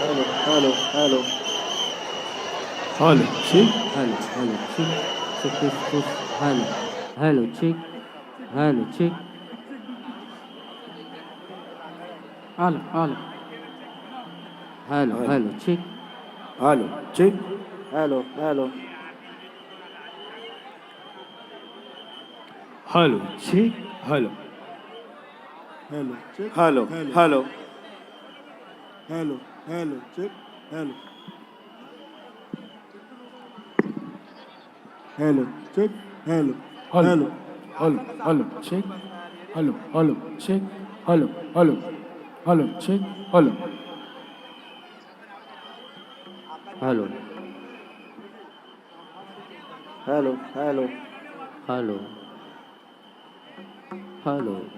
Hello, hello, hello. Hello, chick. Hello, hello, chick. So push, push. Hello, hello, chick. Hello, chick. Hello, hello. Hello, hello, chick. Hello, chick. Hello, hello. Hello, chick. Hello. Hello, chick. Hello, hello. Hello. hello. Hello, chip. Hello. Hello, chip. Hello. Hello. Hello. Hello. Check. Hello. Hello. Check. Hello. Hello. Hello. Check. Hello. Hello. Hello. Hello. Hello. Hello.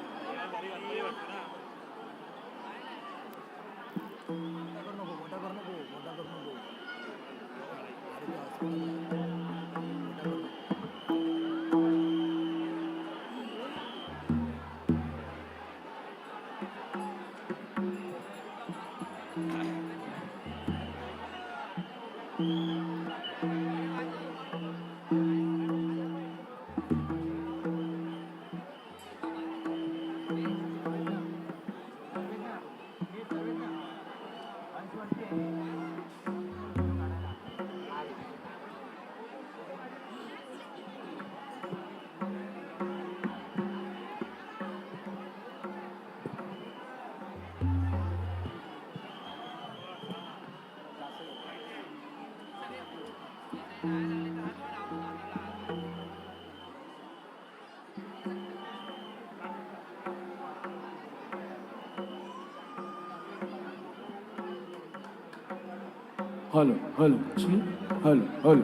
Hello hello hello hello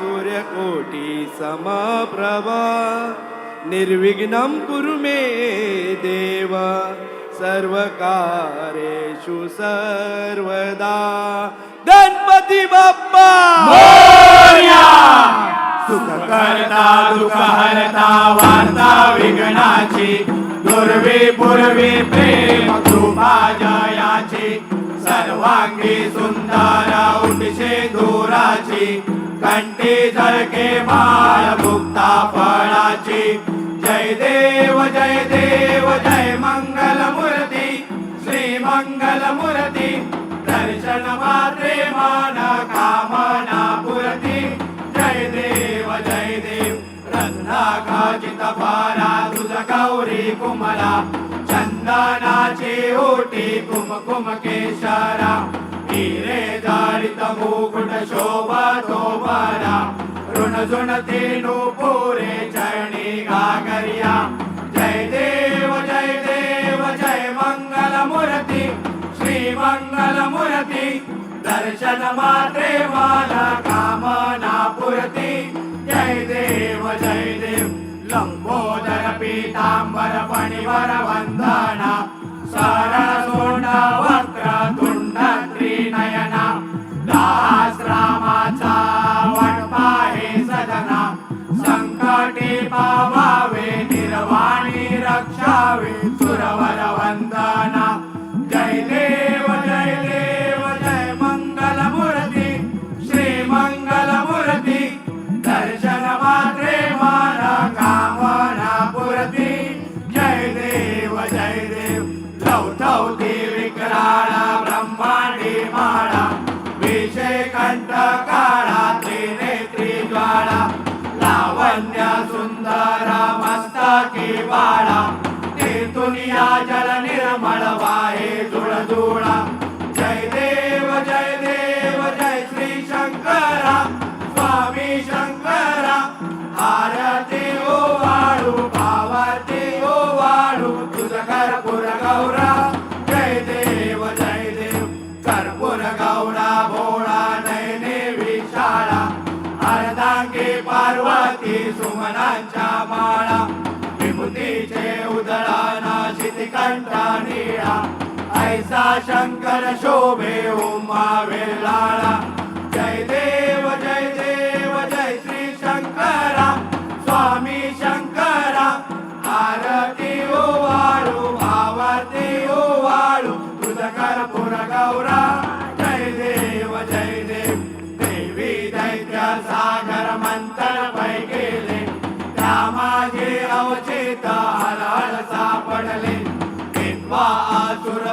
सूर्यकोटी समप्रभा निर्विघ्नं कुरु मे देव सर्वकारेषु सर्वदा। गणपती बाप्पा! करता दुःख हरता वार्ता विघ्नाची दुर्वी पूर्वी प्रेम कृपा जयाची सर्वांगी दुराची कंठी झळके माळ मुक्ता फळाची जय देव जय देव जय मंगल मूर्ती श्री मंगल मूर्ती दर्शन मात्रे मान कामना पुरती जय देव जय देव रत्नाकाचित फारा तुझ गौरी कुमला चंदनाची ओटी कुमकुम केशरा. तीरे दारितमुकुटशोभतोपरा ऋणसुणतेनूपूरे चरणी गागर्या जय देव जय देव जय मङ्गलमुरति दर्शन मात्रे माला कामना पुरति। जय देव जय देव लम्बोदर पीताम्बर पणिवर वन्दना संकटी पावावे निर्वाणी रक्षावे सुरवर वंदना जुळजुळा जय देव जय देव जय श्री शंकरा। स्वामी शंकरा। आरती ओ वाळू भावाती ओ वाळू। तुझ कर्पूर गौरा। जय देव जय देव। कर्पूर गौरा भोळा नयने विशाळा। अर्धांगी पार्वती सुमनांच्या माळा। विभूतीचे उदळाना कंठा निळा। ऐसा शंकर शोभे उमा वेलाळा जय देव जय देव जय श्री शंकरा। स्वामी शंकरा आरती ओ वाळू भावाती ओ वाळू तुझ गौरा। जय देव जय देव। देवी दैत्य सागर मंत्र पै गेले त्या माझे अवचित हरहर सापडले। विद्वा आसुर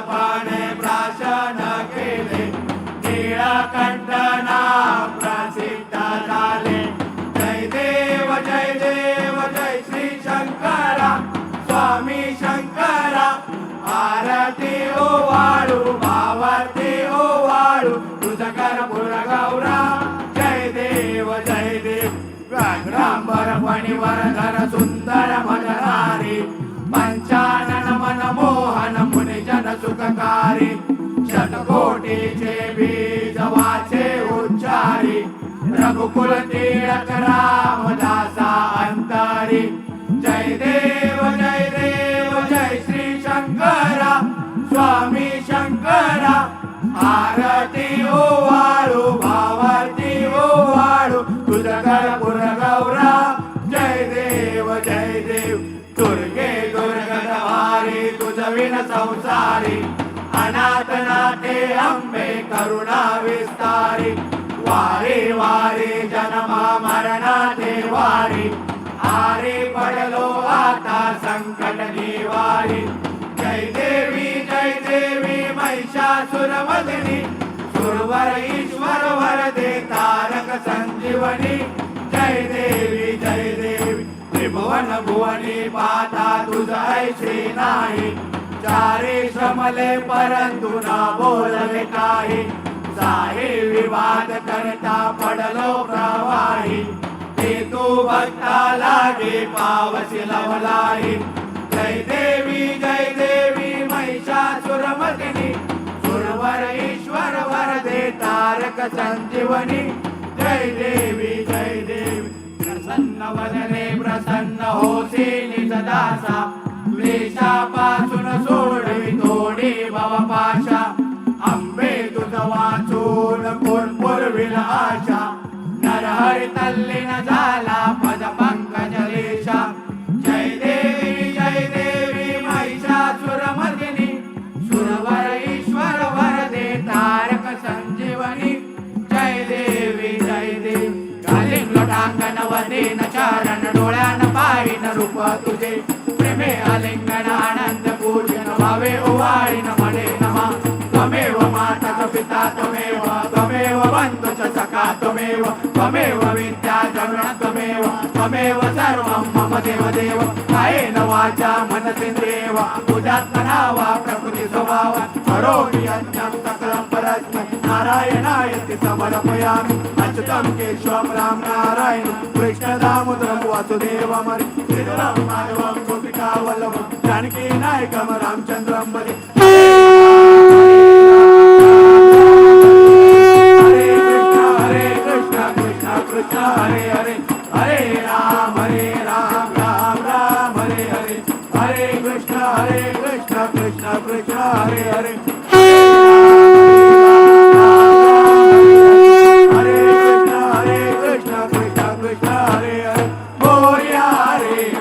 प्राशन केले. नीळकंठना प्रसिद्ध झाले. जय देव जय देव जय श्री शंकरा. स्वामी शंकरा आरती ओ वाळू भावाती ओ वाळू. तुझ कर्पूर गौरा जय देव जय देव. व्याघ्रांबर फणीवर धर सुंदर. सुखकारी शतकोटीचे बीजवाचे उच्चारी रघुकुल टिळक रामदासा अंतरी। जय देव जय देव जय श्री शंकरा स्वामी शंकरा आरती आता संकट निवारी. जय देवी जय देवी महिषासुरमदिनी. सुरवर ईश्वर वरदे तारक संजीवनी. जय देवी जय देवी त्रिभुवन भुवनी माता तुझ ऐशी नाही चारे श्रमले परंतु न बोलले काही. साहे विवाद करता पडलो प्रवाही. ते तू भक्ता लागे पावसी लवलाही. जय देवी जय देवी महिषासुरमर्दिनी सुरवर ईश्वर वर दे तारक संजीवनी. जय देवी जय देवी. प्रसन्न वदने प्रसन्न होसी निज दासा क्लेशापासून सोडवी थोडी भवपाशा आंबे तुझ वाचून कोण पुरविल आशा. हरी तल्लीन झाला पद पंकज देशा जय देवी जय देवी महिषा सुरमर्दिनी सुरवर ईश्वर वरदे तारक संजीवनी. जय देवी जय देवी. घालीन लोटांगण वदीन चारण डोळ्यान पायीन रूप तुझे. आनंद पूजन भावे ओवाळीन म्हणे नमा. त्वमेव माता पिता त्वमेव देव त्वमेव विद्या जगण त्वमेव त्वमेव सर्वं मम देव देव कायेन वाचा मनसेन्द्रियेव तुझ्यात्मना वा प्रकृती स्वभाव करोमि यज्ञं सकलं परस्मै नारायणायति समर्पयामि अच्युतं केशवं राम नारायण कृष्णदामोदरं वासुदेवमरि श्रीधरं माधवं गोपिकावल्लभं जानकी नायकं रामचन्द्र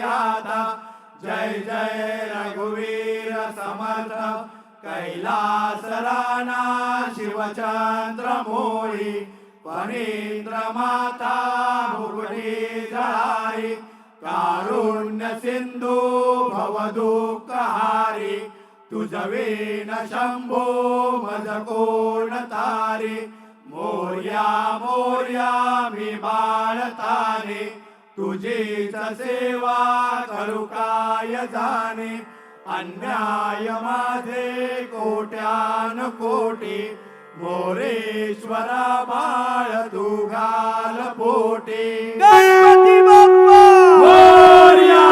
आता जय जय रघुवीर समर्थ। कैलास राणा शिवचंद्र मोरी फणींद्र माता भुवनी जळारी कारुण्य सिंधू भवदुःखहारी तुझवीन शंभो मज कोण तारी। मोर्या मोर्या मी बाळताने तुझीच सेवा करू काय जाणे अन्याय माझे कोट्यान कोटी मोरेश्वरा बाळ तू घाल पोटी Ganpati Bappa Vitória!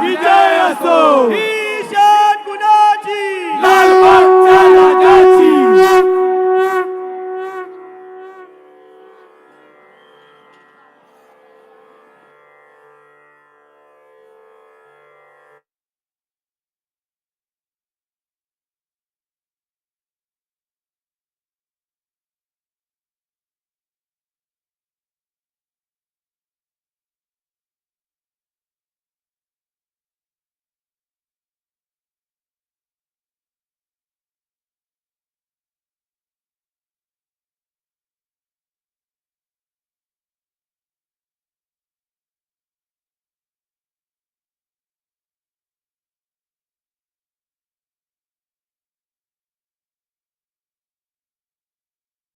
Vitória! Vitória!